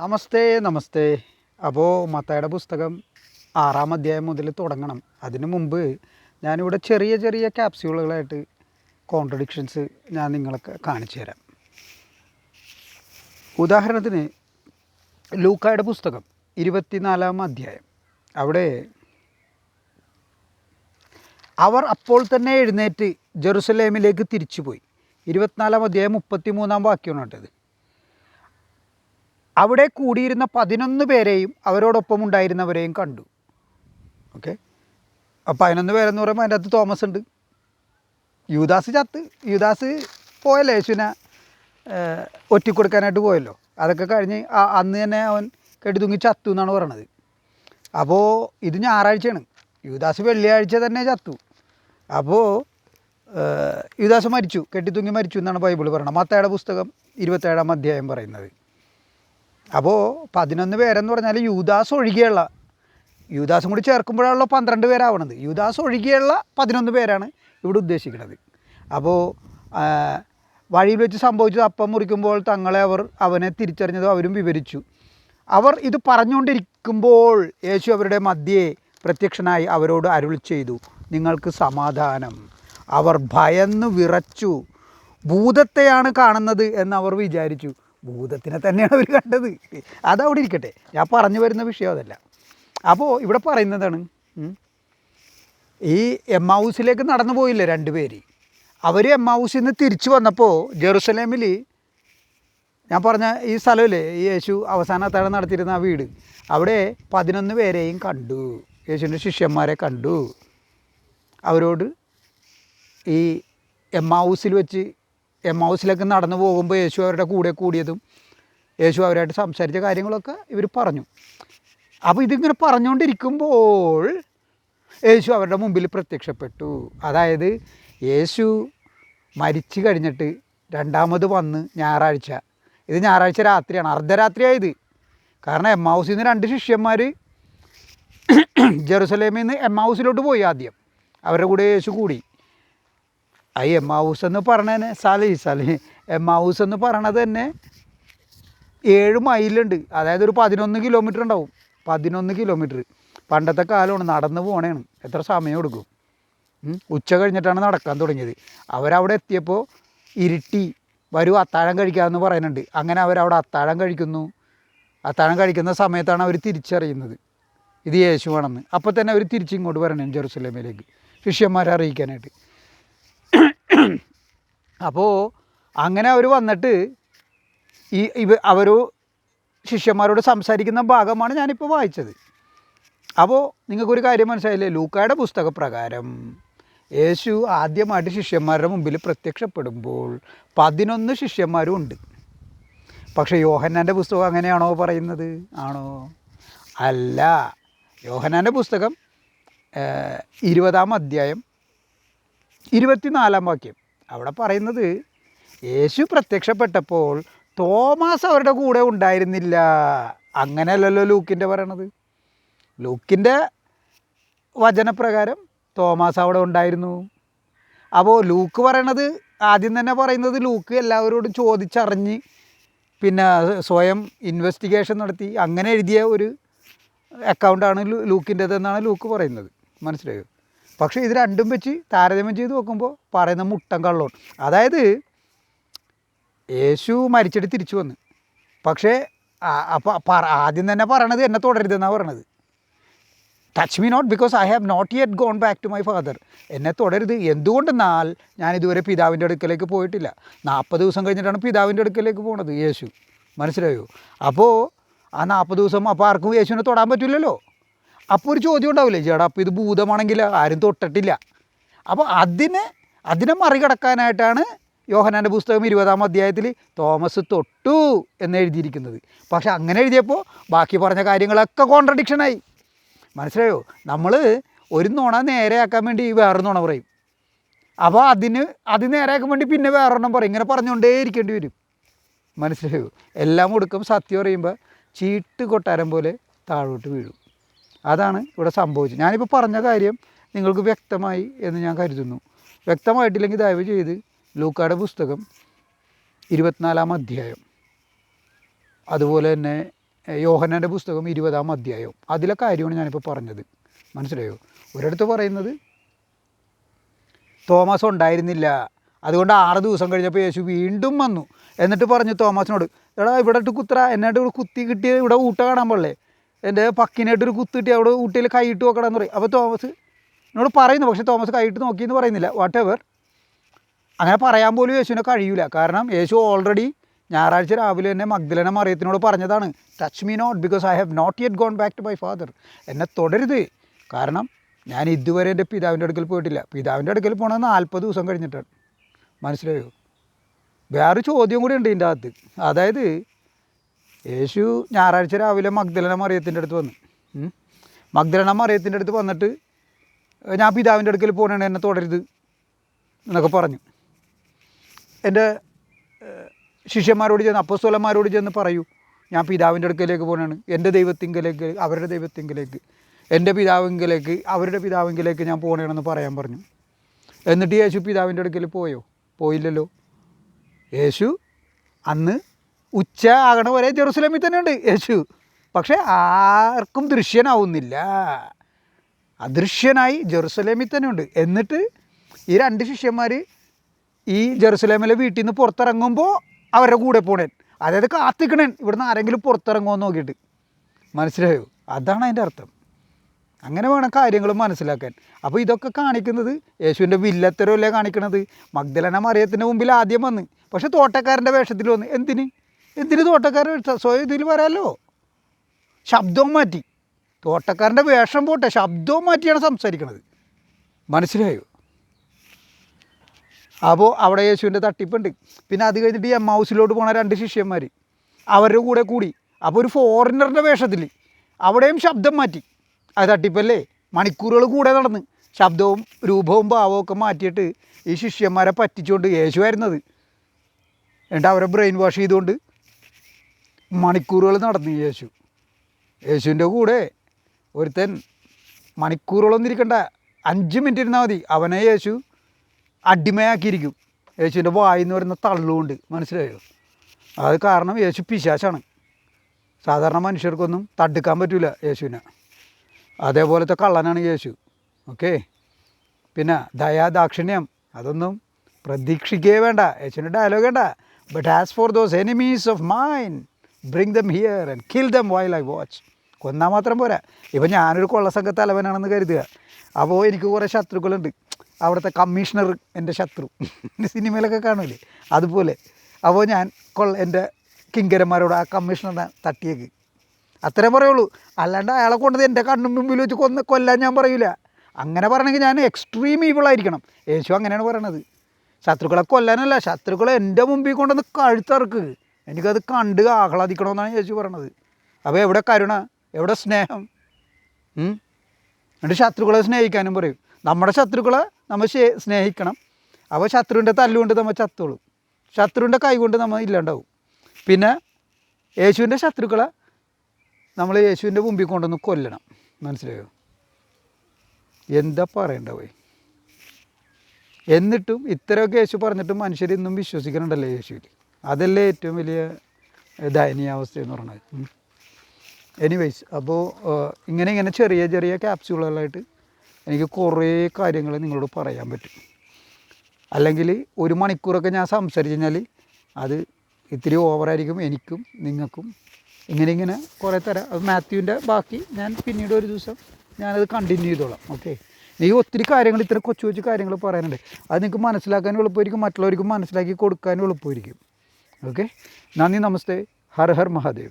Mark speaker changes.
Speaker 1: നമസ്തേ നമസ്തേ. അപ്പോൾ മത്തയുടെ പുസ്തകം ആറാം അധ്യായം മുതൽ തുടങ്ങണം. അതിനു മുമ്പ് ഞാനിവിടെ ചെറിയ ചെറിയ ക്യാപ്സ്യൂളുകളായിട്ട് കോൺട്രഡിക്ഷൻസ് ഞാൻ നിങ്ങൾക്ക് കാണിച്ചു തരാം. ഉദാഹരണത്തിന് ലൂക്കായുടെ പുസ്തകം ഇരുപത്തിനാലാം അധ്യായം. അവിടെ അവർ അപ്പോൾ തന്നെ എഴുന്നേറ്റ് ജെറുസലേമിലേക്ക് തിരിച്ചുപോയി. ഇരുപത്തിനാലാം അധ്യായം മുപ്പത്തി മൂന്നാം വാക്യമാണ് കേട്ടത്. അവിടെ കൂടിയിരുന്ന പതിനൊന്ന് പേരെയും അവരോടൊപ്പം ഉണ്ടായിരുന്നവരെയും കണ്ടു. ഓക്കെ അപ്പം പതിനൊന്ന് പേരെന്ന് പറയുമ്പോൾ അതിന്റെ അകത്ത് തോമസ് ഉണ്ട്. യൂദാസ് ചത്ത്. യൂദാസ് പോയല്ലോ യേശുവിനെ ഒറ്റിക്കൊടുക്കാനായിട്ട് പോയല്ലോ? അതൊക്കെ കഴിഞ്ഞ് അന്ന് തന്നെ അവൻ കെട്ടിത്തൂങ്ങി ചത്തു എന്നാണ് പറയണത്. അപ്പോൾ ഇത് ഞായറാഴ്ചയാണ്. യുദാസ് വെള്ളിയാഴ്ച തന്നെ ചത്തു. അപ്പോൾ യുദാസ് മരിച്ചു. കെട്ടിത്തൂങ്ങി മരിച്ചു എന്നാണ് ബൈബിൾ പറയുന്നത് മത്തയുടെ പുസ്തകം ഇരുപത്തേഴാം അധ്യായം പറയുന്നത്. അപ്പോൾ പതിനൊന്ന് പേരെന്ന് പറഞ്ഞാൽ യൂദാസ് ഒഴികെയുള്ള യൂദാസും കൂടി ചേർക്കുമ്പോഴാണല്ലോ പന്ത്രണ്ട് പേരാവണത്. യൂദാസ് ഒഴികെയുള്ള പതിനൊന്ന് പേരാണ് ഇവിടെ ഉദ്ദേശിക്കുന്നത് അപ്പോൾ വഴിയിൽ വെച്ച് സംഭവിച്ചത് അപ്പം മുറിക്കുമ്പോൾ തങ്ങളെ അവർ അവനെ തിരിച്ചറിഞ്ഞതും അവരും വിവരിച്ചു. അവർ ഇത് പറഞ്ഞുകൊണ്ടിരിക്കുമ്പോൾ യേശു അവരുടെ മധ്യേ പ്രത്യക്ഷനായി അവരോട് അരുൾ ചെയ്തു നിങ്ങൾക്ക് സമാധാനം. അവർ ഭയന്ന് വിറച്ചു. ഭൂതത്തെയാണ് കാണുന്നത് എന്ന് അവർ വിചാരിച്ചു. ഭൂതത്തിനെ തന്നെയാണ് അവർ കണ്ടത്. അതവിടെ ഇരിക്കട്ടെ. ഞാൻ പറഞ്ഞു വരുന്ന വിഷയം അതല്ല. അപ്പോൾ ഇവിടെ പറയുന്നതാണ് ഈ എം ഹൗസിലേക്ക് നടന്നു പോയില്ലേ രണ്ടുപേര് അവർ എം ഹൗസിൽ നിന്ന് തിരിച്ചു വന്നപ്പോൾ ജെറുസലേമിൽ ഞാൻ പറഞ്ഞ ഈ സ്ഥലമില്ലേ ഈ യേശു അവസാന അത്താഴം നടത്തിയിരുന്ന ആ വീട് അവിടെ പതിനൊന്ന് പേരെയും കണ്ടു. യേശുവിന്റെ ശിഷ്യന്മാരെ കണ്ടു. അവരോട് ഈ എം ഹൗസിൽ വെച്ച് എം ഹൗസിലേക്ക് നടന്നു പോകുമ്പോൾ യേശു അവരുടെ കൂടെ കൂടിയതും യേശു അവരായിട്ട് സംസാരിച്ച കാര്യങ്ങളൊക്കെ ഇവർ പറഞ്ഞു. അപ്പോൾ ഇതിങ്ങനെ പറഞ്ഞുകൊണ്ടിരിക്കുമ്പോൾ യേശു അവരുടെ മുമ്പിൽ പ്രത്യക്ഷപ്പെട്ടു. അതായത് യേശു മരിച്ചു കഴിഞ്ഞിട്ട് രണ്ടാമത് വന്ന് ഞായറാഴ്ച. ഇത് ഞായറാഴ്ച രാത്രിയാണ് അർദ്ധരാത്രിയായത് കാരണം എം ഹൗസിൽ നിന്ന് രണ്ട് ശിഷ്യന്മാർ ജെറുസലേമിൽ നിന്ന് എം ഹൗസിലോട്ട് പോയി ആദ്യം. അവരുടെ കൂടെ യേശു കൂടി. ആ എം ഹൗസ് എന്ന് പറഞ്ഞതന്നെ സലി സലി. എം ഹൗസ് എന്ന് പറയണത് തന്നെ ഏഴ് മൈലുണ്ട്. അതായത് ഒരു പതിനൊന്ന് കിലോമീറ്റർ ഉണ്ടാവും. പതിനൊന്ന് കിലോമീറ്റർ പണ്ടത്തെ കാലമാണ് നടന്ന് പോണേണ്. എത്ര സമയം എടുക്കും? ഉച്ച കഴിഞ്ഞിട്ടാണ് നടക്കാൻ തുടങ്ങിയത്. അവരവിടെ എത്തിയപ്പോൾ ഇരുട്ടി വരൂ അത്താഴം കഴിക്കാമെന്ന് പറയുന്നുണ്ട്. അങ്ങനെ അവരവിടെ അത്താഴം കഴിക്കുന്നു. അത്താഴം കഴിക്കുന്ന സമയത്താണ് അവർ തിരിച്ചറിയുന്നത്. ഇത് യേശുവാണെന്ന്. അപ്പോൾ തന്നെ അവർ തിരിച്ചിങ്ങോട്ട് വരണം ജെറുസലേമിലേക്ക്. ശിഷ്യന്മാരെ അറിയിക്കാനായിട്ട്. അപ്പോൾ അങ്ങനെ അവർ വന്നിട്ട് ഈ ഇവ അവർ ശിഷ്യന്മാരോട് സംസാരിക്കുന്ന ഭാഗമാണ് ഞാനിപ്പോൾ വായിച്ചത്. അപ്പോൾ നിങ്ങൾക്കൊരു കാര്യം മനസ്സിലായില്ലേ? ലൂക്കായുടെ പുസ്തകപ്രകാരം യേശു ആദ്യമായിട്ട് ശിഷ്യന്മാരുടെ മുമ്പിൽ പ്രത്യക്ഷപ്പെടുമ്പോൾ പതിനൊന്ന് ശിഷ്യന്മാരും ഉണ്ട്. പക്ഷേ യോഹന്നാന്റെ പുസ്തകം അങ്ങനെയാണോ പറയുന്നത്? ആണോ? അല്ല. യോഹന്നാന്റെ പുസ്തകം ഇരുപതാം അധ്യായം ഇരുപത്തിനാലാം വാക്യം. അവിടെ പറയുന്നത് യേശു പ്രത്യക്ഷപ്പെട്ടപ്പോൾ തോമാസ് അവരുടെ കൂടെ ഉണ്ടായിരുന്നില്ല. അങ്ങനെയല്ലല്ലോ ലൂക്കിന്റെ പറയണത്. ലൂക്കിന്റെ വചനപ്രകാരം തോമാസ് അവിടെ ഉണ്ടായിരുന്നു. അപ്പോൾ ലൂക്ക് പറയണത് ആദ്യം തന്നെ പറയുന്നത് ലൂക്ക് എല്ലാവരോടും ചോദിച്ചറിഞ്ഞ് പിന്നെ സ്വയം ഇൻവെസ്റ്റിഗേഷൻ നടത്തി. അങ്ങനെ എഴുതിയ ഒരു അക്കൗണ്ടാണ് ലൂക്കിന്റെതെന്നാണ് ലൂക്ക് പറയുന്നത്. മനസ്സിലായോ? പക്ഷേ ഇത് രണ്ടും വെച്ച് താരതമ്യം ചെയ്ത് നോക്കുമ്പോൾ പറയുന്ന മുട്ടൻ കള്ളോൺ അതായത് യേശു മരിച്ചിട്ട് തിരിച്ചു വന്ന്. പക്ഷേ അപ്പോൾ ആദ്യം തന്നെ പറയണത് എന്നെ തുടരുതെന്നാണ് പറയണത്. Touch me not because I have not yet gone back to my father എന്നെ തുടരുത്. എന്തുകൊണ്ടെന്നാൽ ഞാൻ ഇതുവരെ പിതാവിന്റെ അടുക്കലേക്ക് പോയിട്ടില്ല. നാൽപ്പത് ദിവസം കഴിഞ്ഞിട്ടാണ് പിതാവിന്റെ അടുക്കലേക്ക് പോണത് യേശു. മനസ്സിലായോ? അപ്പോൾ ആ നാൽപ്പത് ദിവസം അപ്പോൾ ആർക്കും യേശുവിനെ തൊടാൻ പറ്റില്ലല്ലോ. അപ്പോൾ ഒരു ചോദ്യം ഉണ്ടാവില്ലേ? ചേട്ടാ അപ്പോൾ ഇത് ഭൂതമാണെങ്കിൽ ആരും തൊട്ടിട്ടില്ല. അപ്പോൾ അതിനെ അതിനെ മറികടക്കാനായിട്ടാണ് യോഹനാന്റെ പുസ്തകം ഇരുപതാം അധ്യായത്തിൽ തോമസ് തൊട്ടു എന്ന് എഴുതിയിരിക്കുന്നത്. പക്ഷെ അങ്ങനെ എഴുതിയപ്പോൾ ബാക്കി പറഞ്ഞ കാര്യങ്ങളൊക്കെ കോൺട്രഡിക്ഷനായി മനസ്സിലായോ? നമ്മൾ ഒരു നുണ നേരെയാക്കാൻ വേണ്ടി വേറെ നുണ പറയും. അപ്പോൾ അതിന് അത് നേരെയാക്കാൻ വേണ്ടി പിന്നെ വേറൊരെണ്ണം പറയും. ഇങ്ങനെ പറഞ്ഞുകൊണ്ടേ ഇരിക്കേണ്ടി വരും. മനസ്സിലായോ? എല്ലാം കൊടുക്കും സത്യം പറയുമ്പോൾ ചീട്ട് കൊട്ടാരം പോലെ താഴോട്ട് വീഴും. അതാണ് ഇവിടെ സംഭവിച്ചത്. ഞാനിപ്പോൾ പറഞ്ഞ കാര്യം നിങ്ങൾക്ക് വ്യക്തമായി എന്ന് ഞാൻ കരുതുന്നു. വ്യക്തമായിട്ടില്ലെങ്കിൽ ദയവ് ചെയ്ത് ലൂക്കാടെ പുസ്തകം ഇരുപത്തിനാലാം അധ്യായം അതുപോലെ തന്നെ യോഹനന്റെ പുസ്തകം ഇരുപതാം അധ്യായം അതിലെ കാര്യമാണ് ഞാനിപ്പോൾ പറഞ്ഞത്. മനസ്സിലായോ? ഒരിടത്ത് പറയുന്നത് തോമസ് ഉണ്ടായിരുന്നില്ല. അതുകൊണ്ട് ആറ് ദിവസം കഴിഞ്ഞപ്പോൾ യേശു വീണ്ടും വന്നു. എന്നിട്ട് പറഞ്ഞു തോമസിനോട് എടാ ഇവിടെ കുത്ര എന്നായിട്ട് ഇവിടെ കുത്തി കിട്ടിയത് ഇവിടെ ഊട്ട കാണാൻ പാടില്ലേ? എന്റെ പക്കിനായിട്ട് ഒരു കുത്തിട്ട് അവിടെ ഊട്ടിയിൽ കൈയിട്ട് നോക്കണമെന്ന് പറയും. അപ്പോൾ തോമസ് എന്നോട് പറയുന്നു. പക്ഷേ തോമസ് കൈയിട്ട് നോക്കിയെന്ന് പറയുന്നില്ല. വാട്ട് എവർ അങ്ങനെ പറയാൻ പോലും യേശുവിനെ കഴിയൂല. കാരണം യേശു ഓൾറെഡി ഞായറാഴ്ച രാവിലെ തന്നെ മഗ്ദലന മറിയത്തിനോട് പറഞ്ഞതാണ്. Touch me not because I have not yet gone back to my father എന്നെ തുടരുത്. കാരണം ഞാൻ ഇതുവരെ എന്റെ പിതാവിന്റെ അടുക്കൽ പോയിട്ടില്ല. പിതാവിന്റെ അടുക്കൽ പോകണത് നാൽപ്പത് ദിവസം കഴിഞ്ഞിട്ടാണ്. മനസ്സിലായോ? വേറൊരു ചോദ്യം കൂടി ഉണ്ട് ഇതിന്റെ അകത്ത്. അതായത് യേശു ഞായറാഴ്ച രാവിലെ മഗ്ദലന മറിയത്തിന്റെ അടുത്ത് വന്നു. മഗ്ദലന മറിയത്തിന്റെ അടുത്ത് വന്നിട്ട് ഞാൻ പിതാവിന്റെ അടുക്കൽ പോകണേ എന്നെ തുടരുത് എന്നൊക്കെ പറഞ്ഞു. എന്റെ ശിഷ്യന്മാരോട് ചെന്ന് അപ്പസ്തോലന്മാരോട് ചെന്ന് പറയൂ ഞാൻ പിതാവിന്റെ അടുക്കലേക്ക് പോകണാണ് എന്റെ ദൈവത്തിങ്കലേക്ക് അവരുടെ ദൈവത്തിങ്കലേക്ക് എന്റെ പിതാവിങ്കലേക്ക് അവരുടെ പിതാവിങ്കലേക്ക് ഞാൻ പോകണമെന്ന് പറയാൻ പറഞ്ഞു. എന്നിട്ട് യേശു പിതാവിന്റെ അടുക്കൽ പോയോ? പോയില്ലല്ലോ. യേശു അന്ന് ഉച്ച ആകണ വരെ ജെറുസലേമിൽ തന്നെ ഉണ്ട് യേശു. പക്ഷേ ആർക്കും ദൃശ്യനാവുന്നില്ല. അദൃശ്യനായി ജെറുസലേമിൽ തന്നെ ഉണ്ട് എന്നിട്ട് ഈ രണ്ട് ശിഷ്യന്മാർ ഈ ജെറുസലേമിലെ വീട്ടിൽ നിന്ന് പുറത്തിറങ്ങുമ്പോൾ അവരുടെ കൂടെ പോണേൻ. അതായത് കാത്തിക്കണേൻ. ഇവിടുന്ന് ആരെങ്കിലും പുറത്തിറങ്ങുമോ നോക്കിയിട്ട്. മനസ്സിലായോ? അതാണ് അതിന്റെ അർത്ഥം. അങ്ങനെ വേണം കാര്യങ്ങൾ മനസ്സിലാക്കാൻ. അപ്പോൾ ഇതൊക്കെ കാണിക്കുന്നത് യേശുവിന്റെ വില്ലത്തരമല്ലേ കാണിക്കുന്നത് മഗ്ദലന മറിയത്തിന്റെ മുമ്പിൽ ആദ്യം വന്ന്. പക്ഷേ തോട്ടക്കാരന്റെ വേഷത്തിൽ വന്ന്. എന്തിന്? എന്തിന് തോട്ടക്കാരൻ സ്വയം ഇതിൽ വരാമല്ലോ ശബ്ദവും മാറ്റി. തോട്ടക്കാരന്റെ വേഷം പോട്ടെ ശബ്ദവും മാറ്റിയാണ് സംസാരിക്കുന്നത് മനസ്സിലായോ? അപ്പോൾ അവിടെ യേശുവിന്റെ തട്ടിപ്പുണ്ട്. പിന്നെ അത് കഴിഞ്ഞിട്ട് എം ഹൗസിലോട്ട് പോണ രണ്ട് ശിഷ്യന്മാർ അവരുടെ കൂടെ കൂടി. അപ്പോൾ ഒരു ഫോറിനറിന്റെ വേഷത്തിൽ അവിടെയും ശബ്ദം മാറ്റി. അത് തട്ടിപ്പല്ലേ? മണിക്കൂറുകൾ കൂടെ നടന്ന് ശബ്ദവും രൂപവും ഭാവവും ഒക്കെ മാറ്റിയിട്ട് ഈ ശിഷ്യന്മാരെ പറ്റിച്ചുകൊണ്ട് യേശു ആയിരുന്നത്. എന്നിട്ട് അവരെ ബ്രെയിൻ വാഷ് ചെയ്തുകൊണ്ട് മണിക്കൂറുകൾ നടന്നു യേശു. യേശുവിന്റെ കൂടെ ഒരുത്തൻ മണിക്കൂറുകളൊന്നും ഇരിക്കണ്ട. അഞ്ച് മിനിറ്റ് ഇരുന്നാൽ മതി. അവനെ യേശു അടിമയാക്കിയിരിക്കും. യേശുവിന്റെ വായിന്ന് വരുന്ന തള്ളുകൊണ്ട്. മനസ്സിലായോ? അത് കാരണം യേശു പിശാശാണ് സാധാരണ മനുഷ്യർക്കൊന്നും തടുക്കാൻ പറ്റില്ല യേശുവിനെ. അതേപോലത്തെ കള്ളനാണ് യേശു. ഓക്കെ? പിന്നെ ദയാ ദാക്ഷിണ്യം അതൊന്നും പ്രതീക്ഷിക്കുകയേ വേണ്ട. യേശുവിന്റെ ഡയലോഗ് വേണ്ട. But as for those enemies of mine bring them here and kill them while I watch കൊന്നാൽ മാത്രം പോരാ. ഇപ്പം ഞാനൊരു കൊള്ളസംഘ തലവനാണെന്ന് കരുതുക. അപ്പോൾ എനിക്ക് കുറേ ശത്രുക്കളുണ്ട്. അവിടുത്തെ കമ്മീഷണർ എന്റെ ശത്രു. സിനിമയിലൊക്കെ കാണൂലേ? അതുപോലെ. അപ്പോൾ ഞാൻ കൊള്ള എന്റെ കിങ്കരന്മാരോട് ആ കമ്മീഷണറിനെ തട്ടിയേക്ക്. അത്രേ പറയുള്ളൂ. അല്ലാണ്ട് അയാളെ കൊണ്ടത് എന്റെ കണ്ണും മുമ്പിൽ വെച്ച് കൊന്ന് കൊല്ലാൻ ഞാൻ പറയൂല. അങ്ങനെ പറയണമെങ്കിൽ ഞാൻ എക്സ്ട്രീം ഈവിളായിരിക്കണം യേശു അങ്ങനെയാണ് പറയണത്. ശത്രുക്കളെ കൊല്ലാനല്ല ശത്രുക്കളെ എന്റെ മുമ്പിൽ കൊണ്ടുവന്ന് കഴുത്തറക്ക്. എനിക്കത് കണ്ട് ആഹ്ലാദിക്കണമെന്നാണ് ചേച്ചി പറയണത്. അപ്പോൾ എവിടെ കരുണ? എവിടെ സ്നേഹം? എന്നിട്ട് ശത്രുക്കളെ സ്നേഹിക്കാനും പറയും. നമ്മുടെ ശത്രുക്കളെ നമ്മൾ സ്നേഹിക്കണം. അപ്പോൾ ശത്രുവിന്റെ തല്ലുകൊണ്ട് നമ്മൾ ചത്തോളും. ശത്രുവിന്റെ കൈ കൊണ്ട് നമ്മൾ ഇല്ലാണ്ടാവും. പിന്നെ യേശുവിന്റെ ശത്രുക്കളെ നമ്മൾ യേശുവിന്റെ മുമ്പിൽ കൊണ്ടുവന്ന് കൊല്ലണം. മനസ്സിലായോ? എന്താ പറയണ്ടാവേ? എന്നിട്ടും ഇത്രയൊക്കെ യേശു പറഞ്ഞിട്ടും മനുഷ്യർ ഇന്നും വിശ്വസിക്കണുണ്ടല്ലോ യേശുവിൽ അതല്ലേ ഏറ്റവും വലിയ ദയനീയാവസ്ഥ എന്ന് പറയുന്നത് എനിവൈസ് അപ്പോൾ ഇങ്ങനെ ഇങ്ങനെ ചെറിയ ചെറിയ ക്യാപ്സ്യൂളുകളായിട്ട് എനിക്ക് കുറേ കാര്യങ്ങൾ നിങ്ങളോട് പറയാൻ പറ്റും. അല്ലെങ്കിൽ ഒരു മണിക്കൂറൊക്കെ ഞാൻ സംസാരിച്ചു കഴിഞ്ഞാൽ അത് ഇത്തിരി ഓവറായിരിക്കും എനിക്കും നിങ്ങൾക്കും. ഇങ്ങനെ ഇങ്ങനെ കുറേ തരാം. അത് മാത്യുവിന്റെ ബാക്കി ഞാൻ പിന്നീട് ഒരു ദിവസം ഞാനത് കണ്ടിന്യൂ ചെയ്തോളാം. ഓക്കെ ഈ ഒത്തിരി കാര്യങ്ങൾ ഇത്ര കൊച്ചു കൊച്ചു കാര്യങ്ങൾ പറയാനുണ്ട്. അത് നിങ്ങൾക്ക് മനസ്സിലാക്കാനും എളുപ്പമായിരിക്കും. മറ്റുള്ളവർക്ക് മനസ്സിലാക്കി കൊടുക്കാനും എളുപ്പമായിരിക്കും. ओके नानी नमस्ते हर हर महादेव